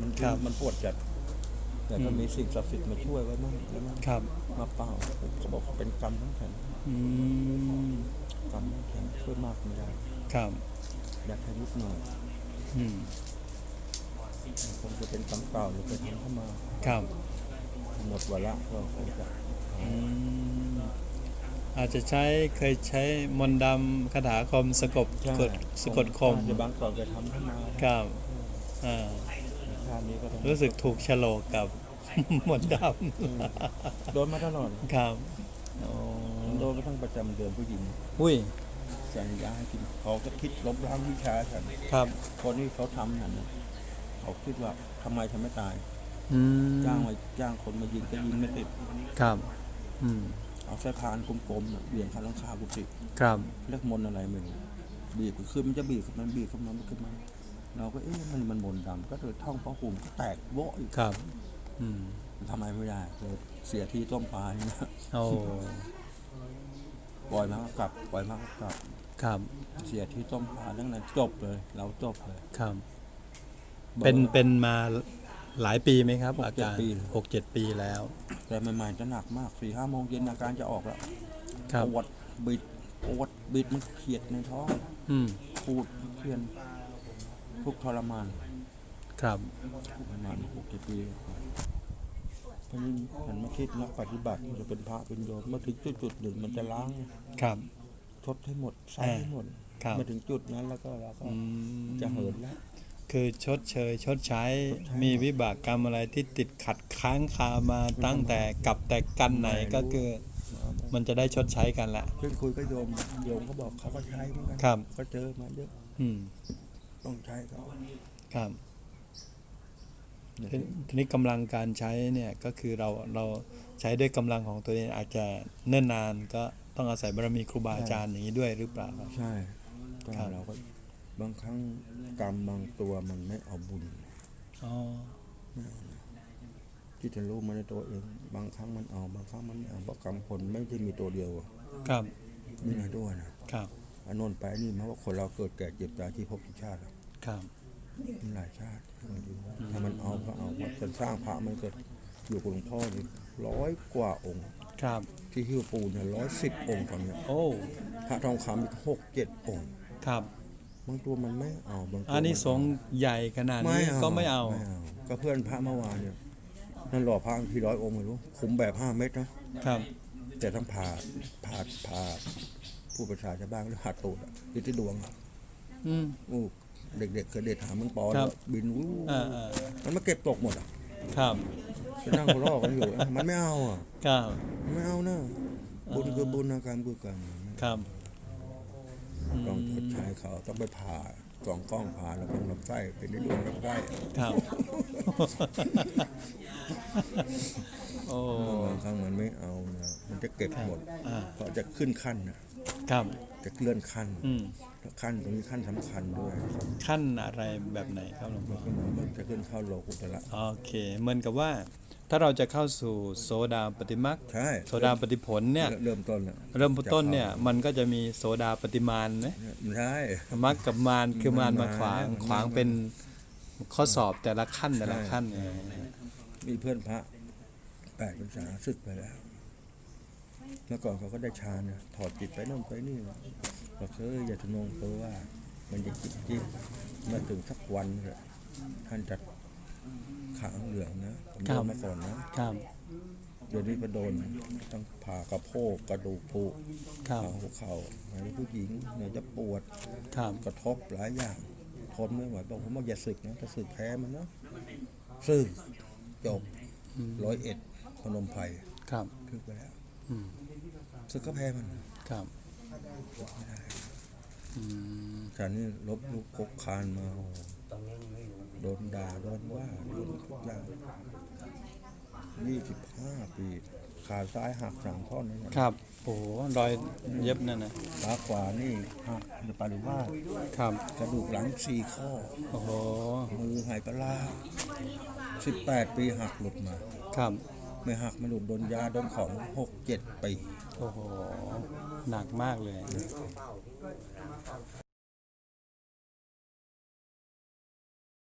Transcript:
มันครับ มันปวดจัดแต่ก็อืมมีสิ่งศักดิ์สิทธิ์มาช่วยไว้มั่งแล้วมั่งครับมาเป่าเขาบอกว่าเป็นกรรมทั้งแผ่นอืมกรรมทั้งแผ่นช่วยมากไม่ได้ครับอยากให้นิดหน่อยอืมคงจะเป็นกรรมเก่าหรือไปทำเข้ามาครับหมดวาระก็คงจะอืมอาจจะใช้เคยใช้มนต์ดำคาถาคมสะกดใช่กดสะกดคมจะบางก่อนจะทำเข้ามาครับอ่า ชาตินี้ก็ต้องรู้สึกถูกโฉลกกับมนต์ดโดนมาตลอดำครับอ๋อโดนมาตั้งประจำเดือนผู้หญิง อุ้ยสั่งยาให้กินเขาก็คิดลบล้างวิชาฉันครับคนที่เขาทำนั่นน่ะเขาคิดว่าทำไมฉันไม่ตาย อืมจ้างมาจ้างคนมายิงก็ยิงไม่ติด ครับ อืมเอาสายพานกลมๆน่ะเบี่ยงคาหลังคากุฏิครับเรียกมนต์อะไรไม่รู้บีบขึ้นมันจะบีบขึ้นมันบีบขึ้นมันขึ้นมา เราก็เอ๊ะมันมันมนต์ดำก็เลยท่องพระหุ่มก็แตกโวะอีกครับ อืมทำไมไม่ได้เลยเสียที่ต้มปลานี่นะโอ้ปล่อยมาก็กลับปล่อยมาก็กลับ ครับ เสียที่ต้มปลาทั้งนั้นจบเลย เราจบเลย ครับ เป็นเป็นมาหลายปีไหมครับหกอาเจ็ดการปีหกเจ็ดปีแล้ว แต่ใหม่ๆจะหนักมากสี่ห้าโมงเย็นอาการจะออกแล้วครับปวดบิดปวดบิดมันเขียดในท้องอืมพูดเพียน ทุกข์ทรมานครับประมาณหกเจ็ดปีเพราะนี่ฉันไม่คิดนักปฏิบัติจะเป็นพระเป็นโยมเมื่อถึงจุดจุดๆหนึ่งมันจะล้างครับชดให้หมดใช้ให้หมดครับมาถึงจุดนั้นแล้วก็เราก็อืมจะเหินแล้วคือชดเชยชดใช้ชดใช้มีวิบากกรรมอะไรที่ติดขัดค้างคามาตั้งแต่กลับแต่กันไหนก็คือ มันจะได้ชดใช้กันแหละเพื่อนคุยก็โยมโยมเขาบอกเขาก็ใช้เหมือนกันครับก็เจอมาเยอะอืม ต้องใช้เขาครับเนี่ยทีทีนี้กำลังการใช้เนี่ยก็คือเราเราใช้ด้วยกำลังของตัวเองอาจจะเนิ่นนานก็ต้องอาศัยบารมีครูบาอาจารย์อย่างนี้ด้วยหรือเปล่าครับใช่ก็ครับเราก็บางครั้งกรรมบางตัวมันไม่เอาบุญอ๋อที่จะรู้มาในตัวเอง บางครั้งมันเอาบางครั้งมันไม่เอาเพราะกรรมคนไม่ได้มีตัวเดียวอะครับมีหลายตัวนะครับ อันโนนไปนี่มาว่าคนเราเกิดแก่เจ็บตายที่ภพที่ชาติอะครับมีหลายชาติถ้ามันเอาก็เอาว่าฉันสร้างพระมันเกิดอยู่กับหลวงพ่อนี่ร้อยกว่าองค์ ครับ ที่หิ้วปูนเนี่ยร้อยสิบองค์ตอนเนี้ยโอ้พระทองคำอีกหกเจ็ดองค์ ครับบางตัวมันไม่เอาบางตัวอันนี้มัสงส์ใหญ่ขนาดไม่นี้เอาก็ไม่เอาไม่เอา ก็เพื่อนพระเมื่อวานเนี่ยนั่นหล่อพระที่ร้อยองค์ไม่รู้ขุมแบบห้าเมตรนะครับ แต่ต้องผ่าผ่าผ่า ผู้ประชาชาวบ้านหรือผ่าตูดอะอยู่ที่ดวงอะอืม อู้เด็กๆเคยเด็กถามมันปอนครับ บินวู้อ่าอ่ามันมาเก็บตกหมดอะครับจะนั่งหัวเรอกันอยู่ มันไม่เอาอะครับมันไม่เอานะบุญคือบุญนะกรรมคือกรรมครับอืต้องชมดใช้เขาต้องไปผ่า สองกล้องผ่าแล้วต้องลำไส้เป็นในดวงลำไส้ครับ โอ้ บางครั้งมันไม่เอานะมันจะเก็บหมดอ่า เพราะจะขึ้นขั้นนะครับ จะเลื่อนขั้นอืม แล้วขั้นตรงนี้ขั้นสำคัญด้วยขั้นอะไรแบบไหนครับหลวงพ่อก็เหมือนมันจะขึ้นเข้าโลกุตละโอเค เหมือนกับว่า ถ้าเราจะเข้าสู่โสดาปฏิมักใช่โสดาปฏิผลเนี่ย เริ่มต้นแล้วเริ่มต้นเนี่ย มันก็จะมีโสดาปฏิมานนะใช่มักกับมารคือมารมาขวางมารขวางเป็นข้อสอบแต่ละขั้นแต่ละใช่ขั้นเออมีเพื่อนพระแปดพรรษาศึกไปแล้วเมื่อก่อนเขาก็ได้ฌานนะถอดจิตไปโน่นไปนี่บอกเอออย่าทะนงตัวว่า มันจะจิตจิตมาถึงสักวันเนี่ยท่านจะ ขางเหลืองนะผมโดนมาก่อนนะครับเดี๋ยวนี้ไปโดนต้องผ่ากระโพกกระดูกผุครับผ่าหัวเข่าไหนผู้หญิงเนี่ยจะปวดครับกระทบหลายอย่างทนไม่ไหวบอกผมบอกอย่าสึกนะถ้าสึกแพ้มันนะสึกจบร้อยเอ็ดพนมไพรครับทึกไปแล้วอืมสึกก็แพ้มันครับอืมฉันนี่ลบลุกคกคานมาโอ้โห โดนด่าโดนว่าโดนทุกอย่างยี่สิบห้าปีขาซ้ายหักสามท่อนนี่นะครับ โอ้โหรอยเย็บนั่นนะขาขวานี่หักเดี๋ยวปาหรือว่าครับกระดูกหลังสี่ข้อ โอ้โห มือหายปลาร้าสิบแปดปีหักหลุดมา ครับ ไม่หักไม่หลุดโดนยาโดนของหกเจ็ดปี โอ้โห หนักมากเลย